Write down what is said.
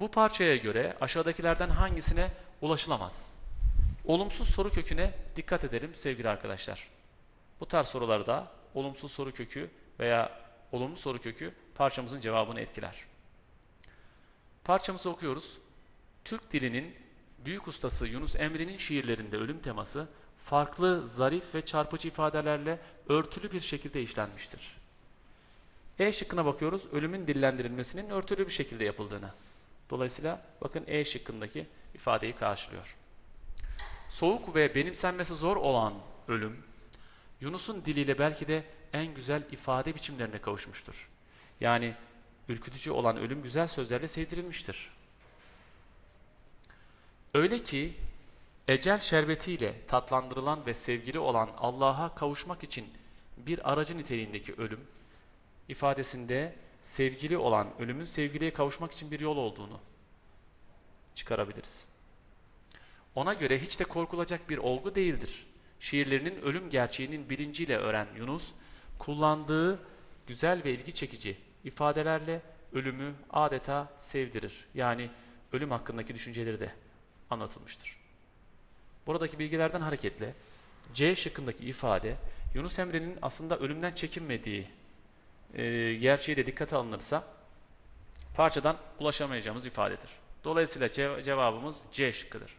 Bu parçaya göre aşağıdakilerden hangisine ulaşılamaz? Olumsuz soru köküne dikkat edelim sevgili arkadaşlar. Bu tarz sorularda olumsuz soru kökü veya olumlu soru kökü parçamızın cevabını etkiler. Parçamızı okuyoruz. Türk dilinin büyük ustası Yunus Emre'nin şiirlerinde ölüm teması farklı, zarif ve çarpıcı ifadelerle örtülü bir şekilde işlenmiştir. E şıkkına bakıyoruz. Ölümün dillendirilmesinin örtülü bir şekilde yapıldığını. Dolayısıyla bakın E şıkkındaki ifadeyi karşılıyor. Soğuk ve benimsenmesi zor olan ölüm, Yunus'un diliyle belki de en güzel ifade biçimlerine kavuşmuştur. Yani ürkütücü olan ölüm güzel sözlerle sevdirilmiştir. Öyle ki ecel şerbetiyle tatlandırılan ve sevgili olan Allah'a kavuşmak için bir aracı niteliğindeki ölüm ifadesinde sevgili olan ölümün sevgiliye kavuşmak için bir yol olduğunu çıkarabiliriz. Ona göre hiç de korkulacak bir olgu değildir. Şiirlerinin ölüm gerçeğinin bilinciyle öğren Yunus, kullandığı güzel ve ilgi çekici ifadelerle ölümü adeta sevdirir. Yani ölüm hakkındaki düşünceleri de anlatılmıştır. Buradaki bilgilerden hareketle C şıkkındaki ifade Yunus Emre'nin aslında ölümden çekinmediği e, gerçeği de dikkate alınırsa parçadan ulaşamayacağımız ifadedir. Dolayısıyla cev- cevabımız C şıkkıdır.